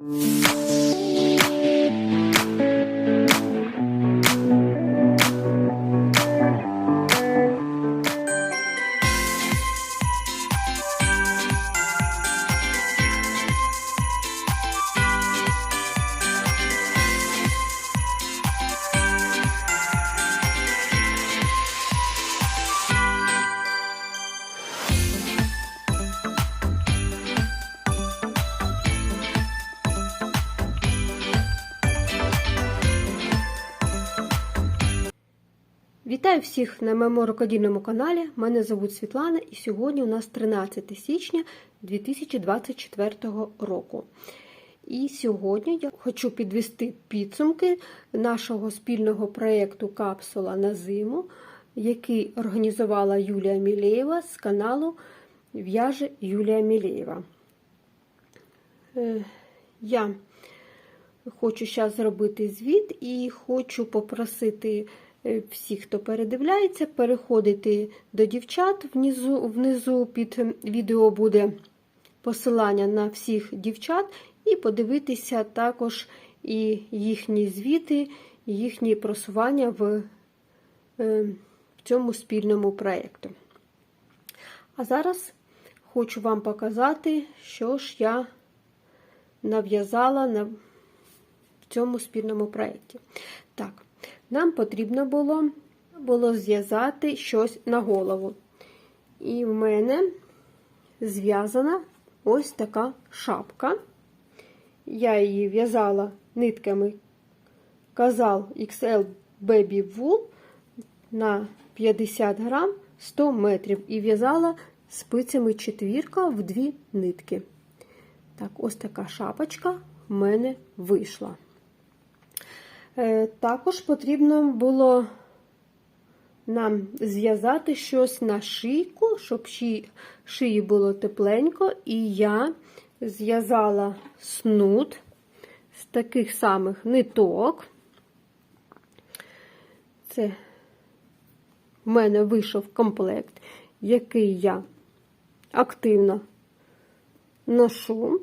Mm-hmm. Вітаю всіх на моєму рукодільному каналі. Мене звуть Світлана, і сьогодні у нас 13 січня 2024 року. І сьогодні я хочу підвести підсумки нашого спільного проєкту Капсула на зиму, який організувала Юлія Мілєєва з каналу В'яже Юлія Мілєєва. Е, Я хочу зараз зробити звіт і хочу попросити е, всіх, хто передивляється, переходити до дівчат. Внизу, внизу під відео буде посилання на всіх дівчат, і подивитися також і їхні звіти, їхні просування в, в цьому спільному проєкту. А зараз хочу вам показати, що ж я нав'язала на в цьому спільному проєкті. Так, нам потрібно було, було зв'язати щось на голову. І в мене зв'язана ось така шапка. Я її в'язала нитками казал XL Baby Wool на 50 грам 100 метрів і в'язала спицями четвірка в дві нитки. Так, ось така шапочка в мене вийшла. Е, Також потрібно було нам зв'язати щось на шийку, щоб шиї було тепленько, і я зв'язала снуд з таких самих ниток. Це в мене вийшов комплект, який я активно ношу.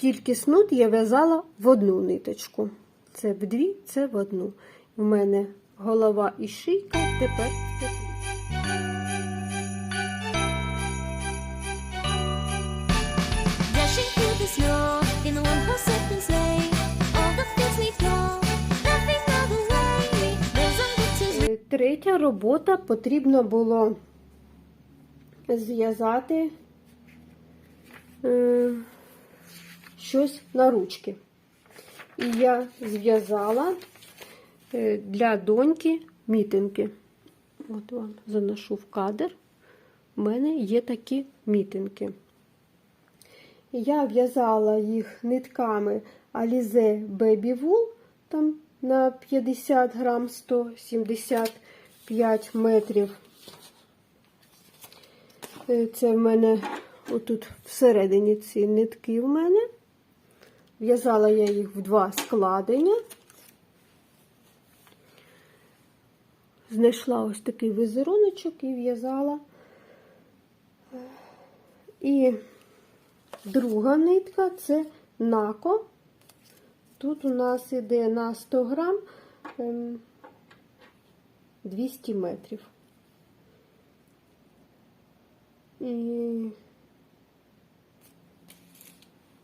Тільки снуд я в'язала в одну ниточку. Це в дві, це в одну. У мене голова і шийка тепер в теплі. Е, Третя робота потрібно було зв'язати е, щось на ручки. І я зв'язала е, для доньки мітинки. От вам заношу в кадр. У мене є такі мітинки. Я в'язала їх нитками Alize Baby Wool там на 50 грам 175 метрів. Е, Це в мене отут всередині ці нитки в мене. В'язала я їх в два складення. Знайшла ось такий візеруночок і в'язала. І друга нитка це нако. Тут у нас іде на 100 грам ем, 200 метрів. І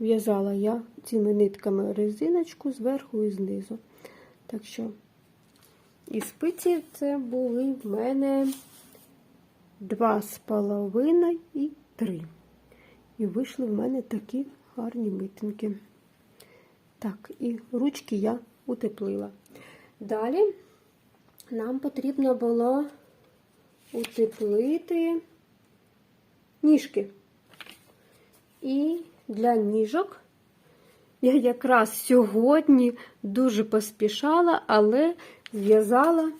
в'язала я цими нитками резиночку зверху і знизу. Так що, і спиці це були в мене два з половиною і три. І вийшли в мене такі гарні митинки. Так, і ручки я утеплила. Далі нам потрібно було утеплити ніжки. І для ніжок я якраз сьогодні дуже поспішала, але зв'язала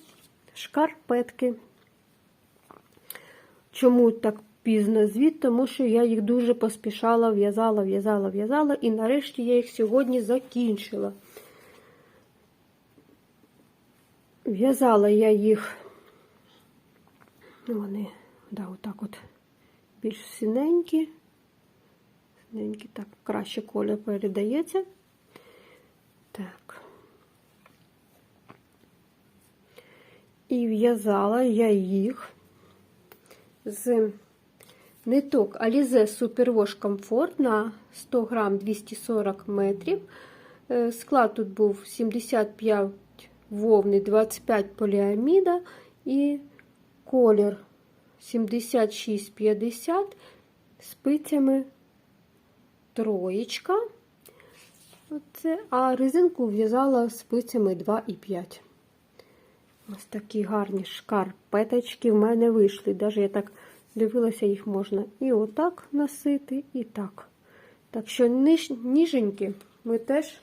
шкарпетки. Чому так пізно звіт? Тому що я їх дуже поспішала, в'язала, в'язала, в'язала, і нарешті я їх сьогодні закінчила. В'язала я їх, ну, вони, да, отак от більш синенькі, Ненький, так, краще колір передається. Так. І в'язала я їх з ниток Alize Superwash Comfort на 100 грам 240 метрів. Е, Склад тут був 75 вовни, 25 поліаміда і колір 76,50 спицями троєчка. Оце, а резинку в'язала спицями 2,5. Ось такі гарні шкарпеточки в мене вийшли. Навіть я так дивилася, їх можна і отак носити, і так. Так що ніж, ніженькі ми теж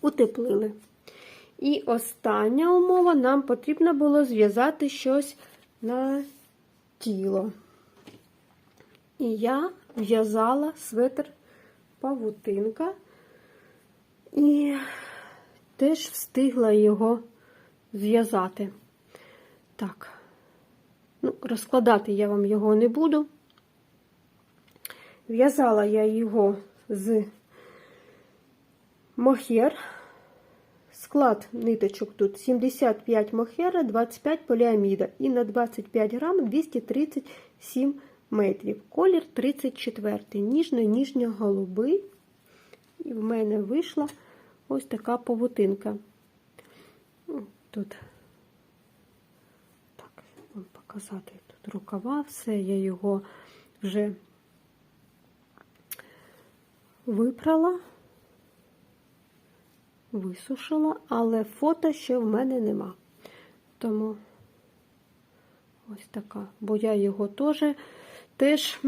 утеплили. І остання умова, нам потрібно було зв'язати щось на тіло. І я в'язала светр павутинка і теж встигла його зв'язати. Так, ну, розкладати я вам його не буду. В'язала я його з мохер. Склад ниточок тут 75 мохера, 25 поліаміда і на 25 грам 237 метрів. Колір 34, ніжно-ніжньо-голубий. І в мене вийшла ось така павутинка. Тут, так, вам показати тут рукава, все, я його вже випрала, висушила, але фото ще в мене нема. Тому ось така, бо я його теж теж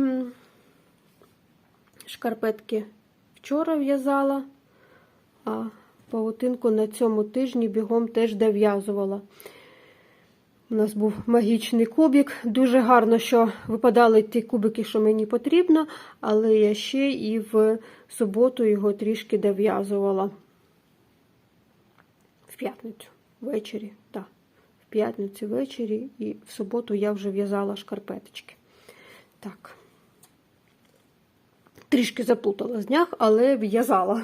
шкарпетки вчора в'язала, а павутинку на цьому тижні бігом теж дов'язувала. У нас був магічний кубик. Дуже гарно, що випадали ті кубики, що мені потрібно, але я ще і в суботу його трішки дов'язувала. В п'ятницю ввечері, так. В п'ятницю ввечері і в суботу я вже в'язала шкарпеточки. Так. Трішки заплутала з днях, але в'язала.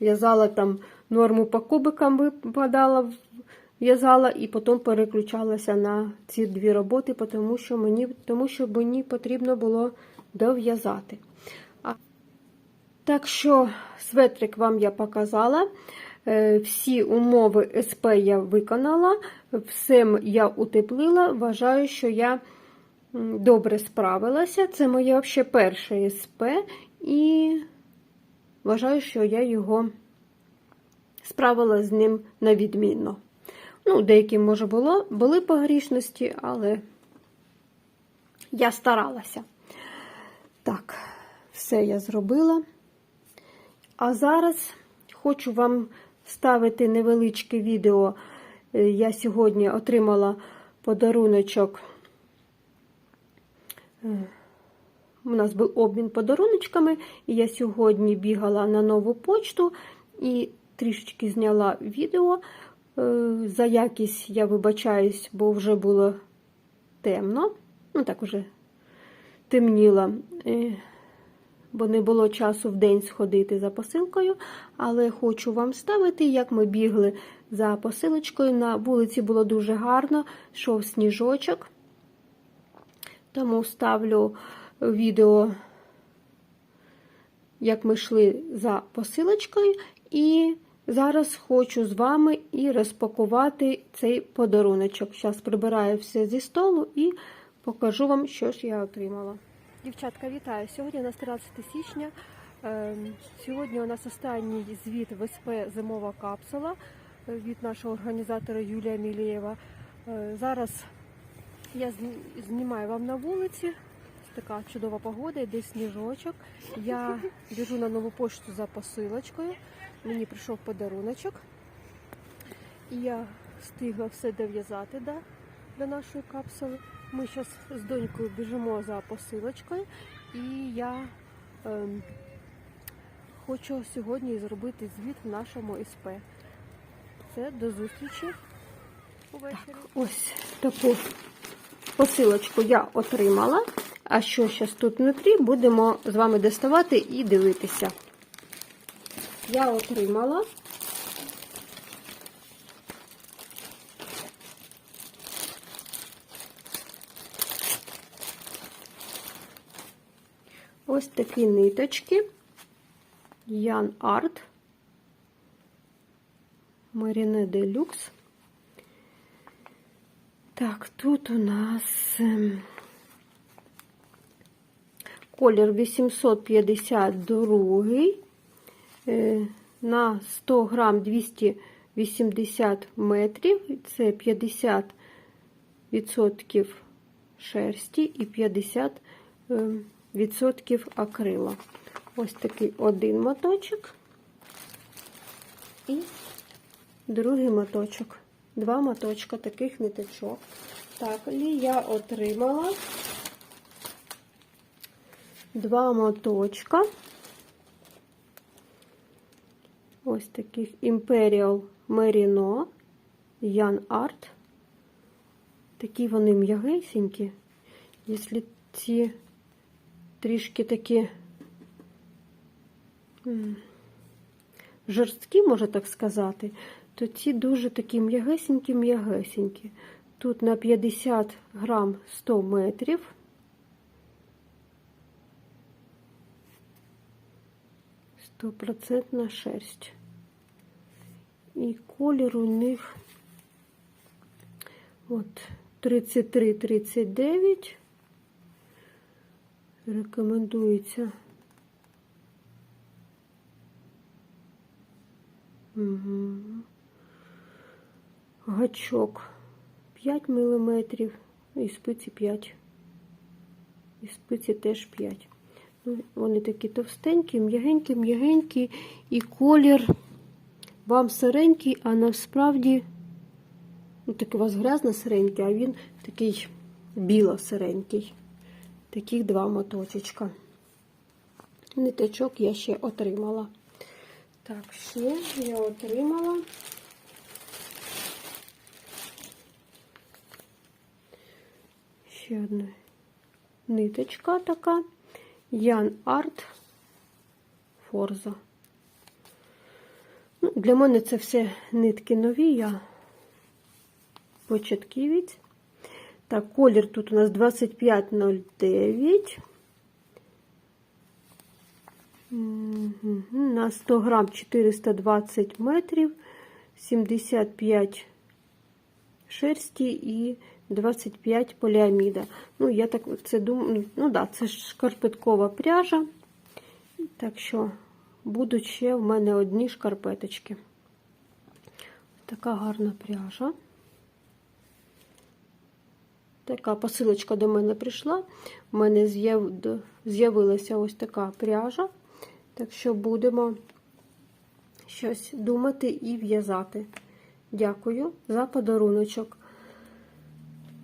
В'язала там норму по кубикам випадала, в'язала і потім переключалася на ці дві роботи, тому що мені, тому що мені потрібно було дов'язати. Так що светрик вам я показала. Е, Всі умови СП я виконала, все я утеплила. Вважаю, що я добре справилася. Це моє взагалі перше СП, і вважаю, що я його справила з ним на відмінно. Ну, деякі, може, було, були погрішності, але я старалася. Так, все я зробила. А зараз хочу вам ставити невеличке відео. Е, Я сьогодні отримала подаруночок. У нас був обмін подаруночками, і я сьогодні бігала на нову почту і трішечки зняла відео. Е, За якість я вибачаюсь, бо вже було темно. Ну, так уже темніло, е, бо не було часу в день сходити за посилкою. Але хочу вам ставити, як ми бігли за посилочкою. На вулиці було дуже гарно, йшов сніжочок. Тому ставлю відео, як ми йшли за посилочкою. І зараз хочу з вами і розпакувати цей подаруночок. Зараз прибираю все зі столу і покажу вам, що ж я отримала. Дівчатка, вітаю! Сьогодні у нас 13 січня. Ем, Сьогодні у нас останній звіт в СП Зимова капсула від нашого організатора Юлія Мілєєва. Е, Зараз я знімаю вам на вулиці. Така чудова погода, йде сніжочок. Я біжу на нову пошту за посилочкою. Мені прийшов подаруночок. І я встигла все дов'язати до, до нашої капсули. Ми зараз з донькою біжимо за посилочкою, і я ем, хочу сьогодні зробити звіт в нашому СП. Це до зустрічі увечері. Так, ось таку посилочку я отримала. А що зараз тут внутрі, будемо з вами доставати і дивитися. Я отримала ось такі ниточки. Ян Арт. Маріне Делюкс. Так, тут у нас ем, колір 852 е, на 100 грам 280 метрів. Це 50 відсотків шерсті і 50 ем, відсотків акрила. Ось такий один моточок і другий моточок. Два моточка таких ниточок. Так, і я отримала два моточка. Ось таких Imperial Merino Ян Art. Такі вони м'ягесенькі. Якщо ці трішки такі жорсткі, можна так сказати, то ці дуже такі м'ягесенькі-м'ягесенькі. Тут на 50 грам 100 метрів. Стопроцентна шерсть. І колір у них от 33-39. Рекомендується. Угу. Гачок 5 мм і спиці 5. І спиці теж 5. Ну, вони такі товстенькі, м'ягенькі, м'ягенькі, і колір вам сиренький, а насправді, ну, такий у вас грязно сиренький, а він такий біло-сиренький. Таких два моточечка. Ниточок я ще отримала. Так, ще я отримала. Ще одна ниточка така. Ян Арт Форза. Ну, для мене це все нитки нові, я початківець. Так, колір тут у нас 2509. Мгм. На 100 грам 420 метрів, 75 шерсті і 25 поліаміда. Ну, я так це думаю, ну да, це ж шкарпеткова пряжа. Так що будуть ще в мене одні шкарпеточки. Така гарна пряжа. Така посилочка до мене прийшла. У мене з'яв- з'явилася ось така пряжа. Так що будемо щось думати і в'язати. Дякую за подаруночок.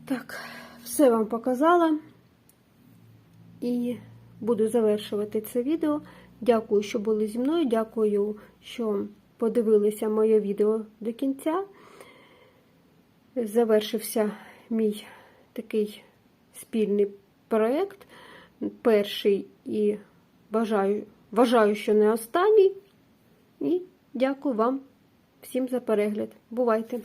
Так, все вам показала. І буду завершувати це відео. Дякую, що були зі мною. Дякую, що подивилися моє відео до кінця. Завершився мій такий спільний проєкт. Перший і бажаю, вважаю, що не останній. І дякую вам всім за перегляд. Бувайте!